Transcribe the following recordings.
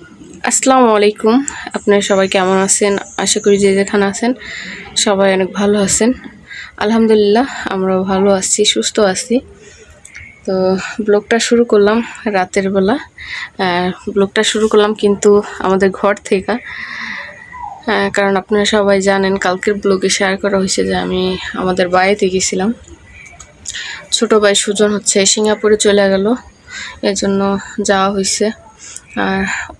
আসসালামু আলাইকুম। আপনারা সবাই কেমন আছেন? আশা করি যে যেখানে আছেন সবাই অনেক ভালো আছেন। আলহামদুলিল্লাহ, আমরাও ভালো আছি, সুস্থ আছি। তো ব্লগটা শুরু করলাম রাতের বেলা। ব্লগটা শুরু করলাম কিন্তু আমাদের ঘর থেকে। কারণ আপনারা সবাই জানেন, কালকের ব্লগে শেয়ার করা হয়েছে যে আমি আমাদের বাড়িতে গেছিলাম। ছোট ভাই সুজন হচ্ছে, সিঙ্গাপুরে চলে গেল। এর জন্য যাওয়া হয়েছে।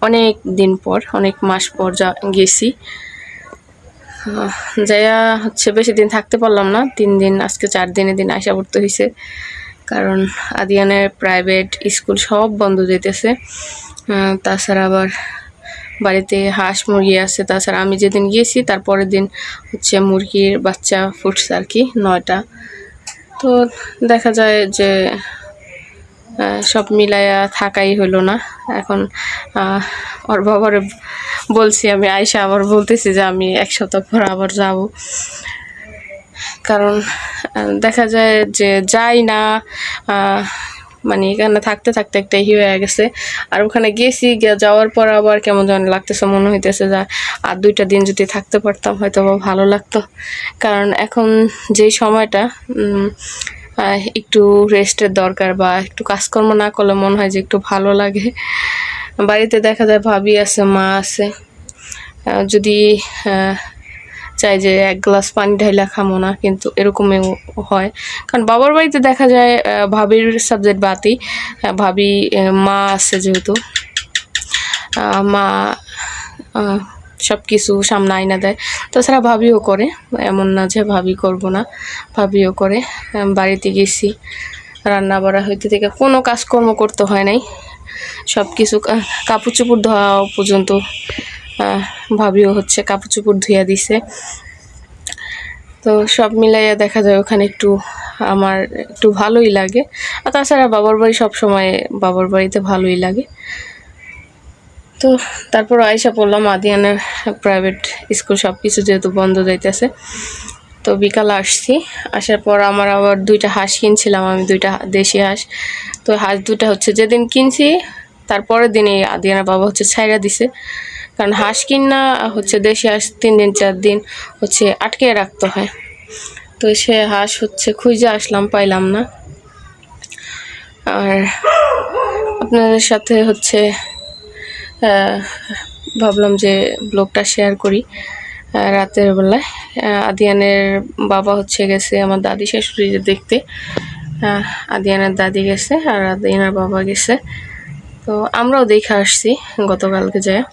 অনেক দিন পর, অনেক মাস পর যা গেছি। যাইয়া হচ্ছে বেশি দিন থাকতে পারলাম না। তিন দিন, আজকে চার দিনের দিন আশা পড়তে হয়েছে কারণ আদিয়ানের প্রাইভেট স্কুল সব বন্ধ যেতেছে তাছাড়া আবার বাড়িতে হাঁস মুরগি আছে। তাছাড়া আমি যেদিন গিয়েছি, তার পরের দিন হচ্ছে মুরগির বাচ্চা ফুটছে আর কি, নয়টা। তো দেখা যায় যে সব মিলাইয়া থাকাই হলো না। এখন ওর বাবার বলছি, আমি আয়সা আবার বলতেছি যে আমি এক সপ্তাহ পর আবার যাব। কারণ দেখা যায় যে যাই না মানে এখানে থাকতে থাকতে একটা ই হয়ে গেছে। আর ওখানে গেছি যাওয়ার পর আবার কেমন যেন লাগতেছে, মনে হইতেছে যে আর দুইটা দিন যদি থাকতে পারতাম হয়তো বা ভালো লাগতো। কারণ এখন যেই সময়টা একটু রেস্টের দরকার বা একটু কাজকর্ম না করলে মনে হয় যে একটু ভালো লাগে। বাড়িতে দেখা যায় ভাবি আছে, মা আছে। যদি চাই যে এক গ্লাস পানি ঢাইলা খামো না, কিন্তু এরকমও হয়। কারণ বাবার বাড়িতে দেখা যায় ভাবির সাবজেক্ট বাতি ভাবি মা আছে যেহেতু। মা সব কিছু সামনে আয়না দেয়। তাছাড়া ভাবিও করে, এমন না যে ভাবি করব না, ভাবিও করে বাড়িতে গেছি রান্না বাড়া হইতে থেকে কোনো কাজকর্ম করতে হয় নাই। সব কিছু কাপড় চোপড় ধোয়া পর্যন্ত ভাবিও হচ্ছে কাপড় চোপড় ধুইয়া দিছে। তো সব মিলাইয়া দেখা যায় ওখানে একটু আমার একটু ভালোই লাগে। আর তাছাড়া বাবার বাড়ি সব সময় বাবার বাড়িতে ভালোই লাগে। তো তারপর আয়সা পড়লাম আদিয়ানের প্রাইভেট স্কুল সব কিছু যেহেতু বন্ধ যাইতেছে। তো বিকাল আসছি। আসার পর আমার আবার দুইটা হাঁস কিনছিলাম, আমি দুইটা দেশি হাঁস। তো হাঁস দুইটা হচ্ছে যেদিন কিনছি তারপরের দিনে আদিয়ানের বাবা হচ্ছে ছাইরা দিছে। কারণ হাঁস কিনা হচ্ছে দেশি হাঁস তিন দিন, চার দিন হচ্ছে আটকে রাখতে হয়। তো সে হাঁস হচ্ছে খুঁজে আসলাম, পাইলাম না। আর আপনাদের সাথে হচ্ছে ভাবলাম যে ব্লগটা শেয়ার করি। রাতের বেলায়। আদিয়ানের বাবা হচ্ছে গেছে আমার দাদি শাশুড়ি দেখতে। আদিয়ানের দাদি গেছে আর আদিয়ানের বাবা গেছে। তো আমরাও দেখে আসছি গতকালকে যায়।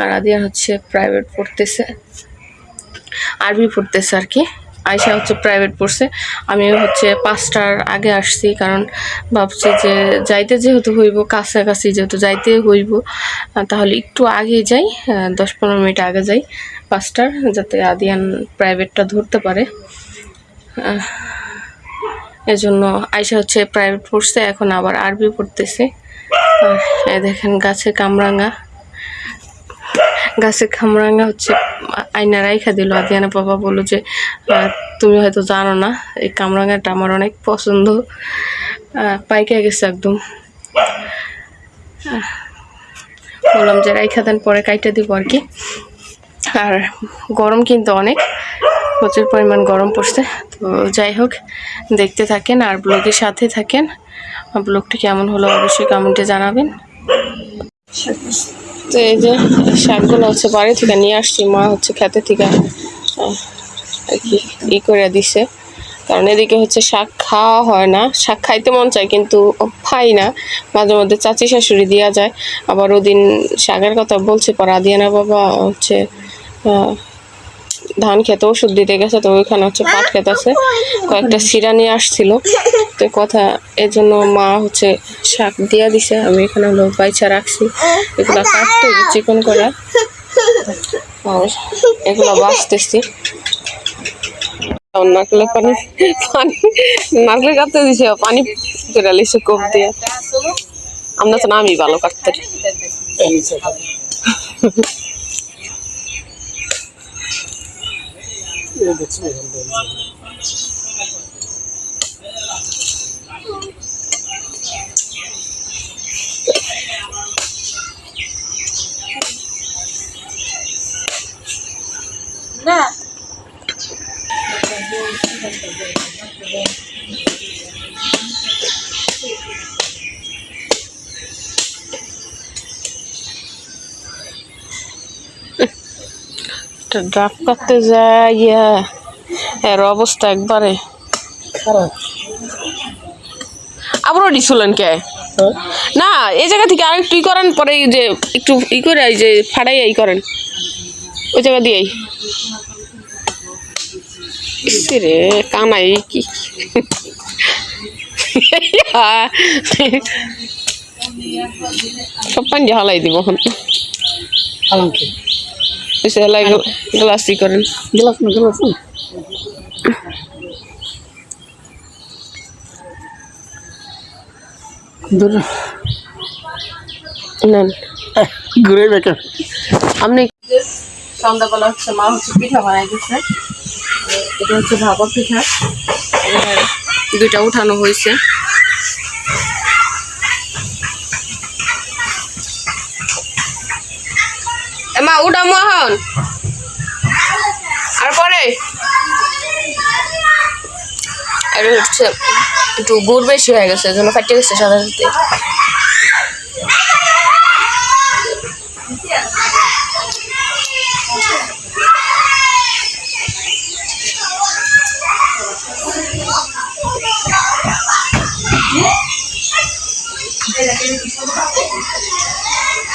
আর আদিয়ান হচ্ছে প্রাইভেট পড়তেছে। আরবি পড়তেছে আর কি। আয়সা হচ্ছে প্রাইভেট পড়ছে। আমিও হচ্ছে পাঁচটার আগে আসছি কারণ ভাবছি যে যাইতে যেহেতু হইব, কাছাকাছি যেহেতু যাইতে হইব তাহলে একটু আগে যাই দশ পনেরো মিনিট আগে যাই পাঁচটার যাতে আদিয়ান প্রাইভেটটা ধরতে পারে। এজন্য আয়সা হচ্ছে প্রাইভেট পড়ছে, এখন আবার আরবি পড়তেছে। দেখেন গাছে কামরাঙা। গাছে কামরাঙা হচ্ছে, আয়না রাইখা দিল। আদিয়ানা বাবা বলল যে তুমি হয়তো জানো না, এই কামরাঙাটা আমার অনেক পছন্দ। পাইকে গেছে একদম। বললাম যে, রাইখা দেন, পরে কাইটা দিব আর কি। আর গরম কিন্তু অনেক, প্রচুর পরিমাণ গরম পড়ছে। তো যাই হোক, দেখতে থাকেন আর ব্লগের সাথে থাকেন। ব্লগটি কেমন হলো অবশ্যই কমেন্টে জানাবেন। তো এই যে শাকগুলো হচ্ছে বাড়ি থেকে নিয়ে আসছি, মা হচ্ছে খেতে থেকে আর কি ই করে দিছে। কারণ এদিকে হচ্ছে শাক খাওয়া হয় না, শাক খাইতে মন চায় কিন্তু খাই না। মাঝে মধ্যে চাচি শাশুড়ি দেওয়া যায়, আবার ওদিন শাকের কথা বলছে পর আদিয়ানা বাবা, হচ্ছে ধান খেতে ওষুধ দিতে গেছে তো ওইখানে হচ্ছে পাট খেতে আছে কয়েকটা সিরা নিয়ে আসছিল। তো কথা এর জন্য মা হচ্ছে শাক দিয়া দিছে আমি এখানে হলো বাইচা রাখছি। এগুলো কাটতে চিকন করা। আর এগুলো বাঁচতেছি। নারকেল পানি পানি নারকেল কাটতে দিছে পানি লিছে কোপ দিয়ে। আমরা তো নামই ভালো কাটতে। করে দেখছি এখান থেকে। না। ড্রাফ করতে যায় এর অবস্থা একবারে আবারও ডিসুলেন কে? না এই জায়গা থেকে আরেকটু ই করেন পরে যে একটু ই করে এই যে ফাড়াই ই করেন। ওই জায়গা দিয়েই। ইসে রে কানাই কি? সব পাঞ্জা হালাই দিব এখন। হালাই গ্লাস করেন। গ্লাস না গ্লাস নেন। ঘুরে বেকে। আপনি সন্ধ্যাবেলা হচ্ছে মা হচ্ছে পিঠা বানাই দিচ্ছে এটা হচ্ছে ভাপা পিঠা। দুইটা উঠানো হয়েছে। এ মা উঠামো এখন। আর পরে? এটা হচ্ছে একটু গুড় বেশি হয়ে গেছে জন্য ফাটে গেছে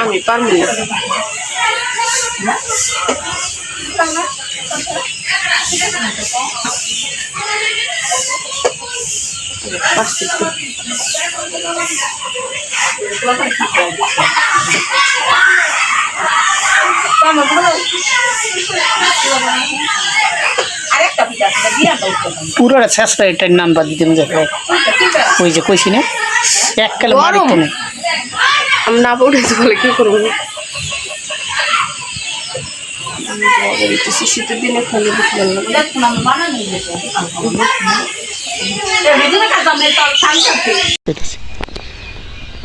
আমি পারব। পুরোটা শেষটা এটার নাম্বার দিতে ওই যে কইছি না এক কালে মারি তো নেই আমি না পড়েছি বলে কি করব? শীতের দিনে খালি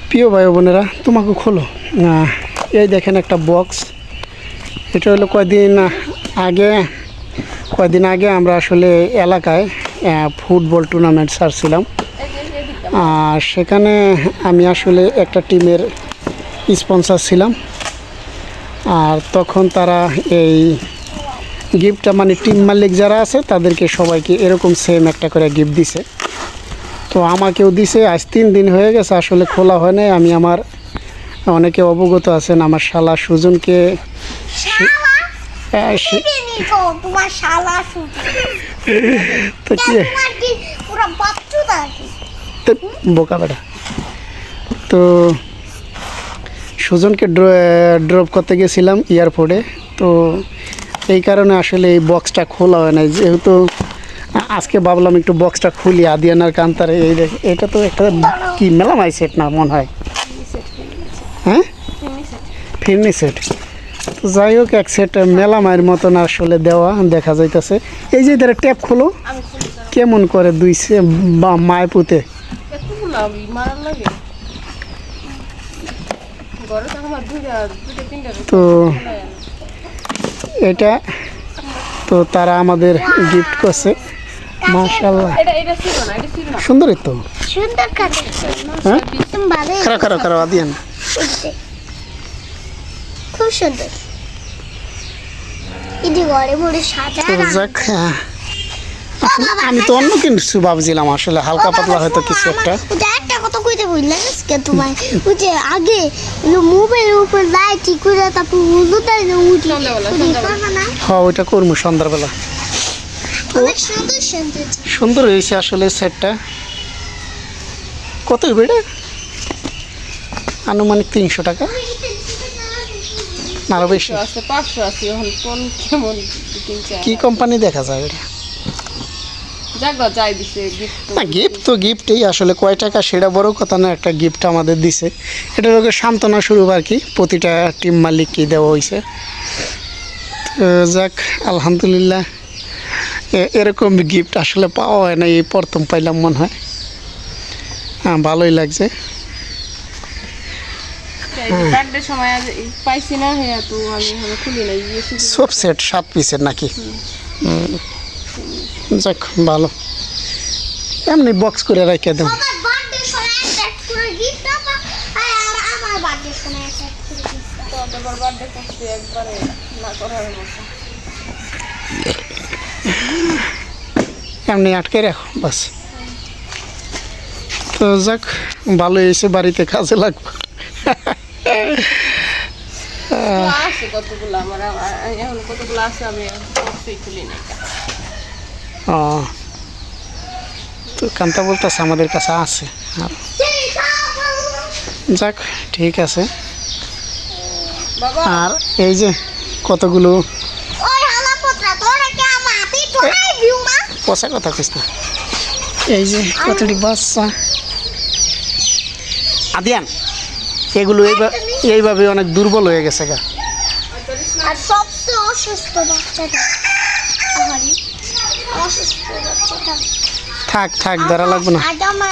প্রিয় ভাই বোনেরা, তোমাকে খোলো। এই দেখেন একটা বক্স এটা হলো কয়দিন আগে কয়দিন আগে আমরা আসলে এলাকায় ফুটবল টুর্নামেন্ট সারছিলাম সেখানে আমি আসলে একটা টিমের স্পন্সর ছিলাম। আর তখন তারা এই গিফটটা মানে টিম মালিক যারা আছে তাদেরকে সবাইকে এরকম সেম একটা করে গিফট দিছে। তো আমাকেও দিছে আজ তিন দিন হয়ে গেছে আসলে খোলা হয় নাই। আমি আমার অনেকে অবগত আছেন আমার শালা সুজনকে কি তো বোকা বেটা। তো সুজনকে ড্রপ করতে গেছিলাম এয়ারপোর্টে। তো এই কারণে আসলে এই বক্সটা খোলা হয় না যেহেতু আজকে ভাবলাম একটু বক্সটা খুলি আদিয়ানার কান্তারে। এই দেখ এটা তো একটা কি মেলামাই সেট না মনে হয়? হ্যাঁ? ফিরনি সেট তো যাই হোক এক সেট মেলামায়ের মতন আসলে দেওয়া দেখা যাইতেছে। এই যে এদের ট্যাপ খোলো। কেমন করে দুই সে বা মায় পুঁতে লাগে। তো এটা তো তারা আমাদের গিফট করছে। না সুন্দরই তো। সুন্দর হ্যাঁ? খারাপ খারাপ খারাপ আদিয়ান খুব সুন্দর। এটি ঘরে ভরে সাজা যাক। আসলে আমি তো অন্য কিছু ভাবছিলাম আসলে হালকা পাতলা হয়তো কিছু একটা। একটা কথা কইতে বললাম আজকে তোমায়। ওই যে আগে মোবাইলের উপর লাইট করে তারপর হলুদাই উঠি। সন্ধ্যাবেলা, ওটা হ্যাঁ ওইটা করব সন্ধ্যাবেলা। সুন্দর হয়েছে। আসলে সেটটা। কত বেড়ে আনুমানিক তিনশো টাকা। না আরও বেশি। কি কোম্পানি দেখা যায় এটা জাগা যাই দিছে গিফট না গিফট তো গিফটই আসলে কয় টাকা সেটা বড় কথা না একটা গিফট আমাদের দিছে। এটা লোকের সান্ত্বনা শুরু আর কি প্রতিটা টিম মালিককে দেওয়া হয়েছে তো যাক আলহামদুলিল্লাহ এরকম গিফট আসলে পাওয়া হয় না এই প্রথম পাইলাম মনে হয়। হ্যাঁ ভালোই লাগছে। শুধু সব সেট সাত পিসের নাকি? হুম। যাক ভালো। এমনি বক্স করে রেখে দেব। আমার বার্থডে সময় সেট করে গিফট দাও আর আমার বার্থডে সময় সেট করে গিফট দাও তো আবার বার্থডে করছি একবারে না করার মতো। এমনি আটকে রাখো বাস। তো যাক ভালো এসে বাড়িতে কাজে লাগবে। কতগুলো আমার এখন কতগুলো আছে আমি খুলি ও। তো কান্তা বলতেছে আমাদের কাছে আছে। আর যাক ঠিক আছে। আর এই যে কতগুলো পচা কথা কইস না। এই যে কতটি বাচ্চা। আদিয়ান এগুলো এইভাবে এইভাবে অনেক দুর্বল হয়ে গেছে গা। আর সবচেয়ে অসুস্থ বাচ্চাটা। অসুস্থ বাচ্চাটা থাক থাক ধরা লাগবে না আর আমার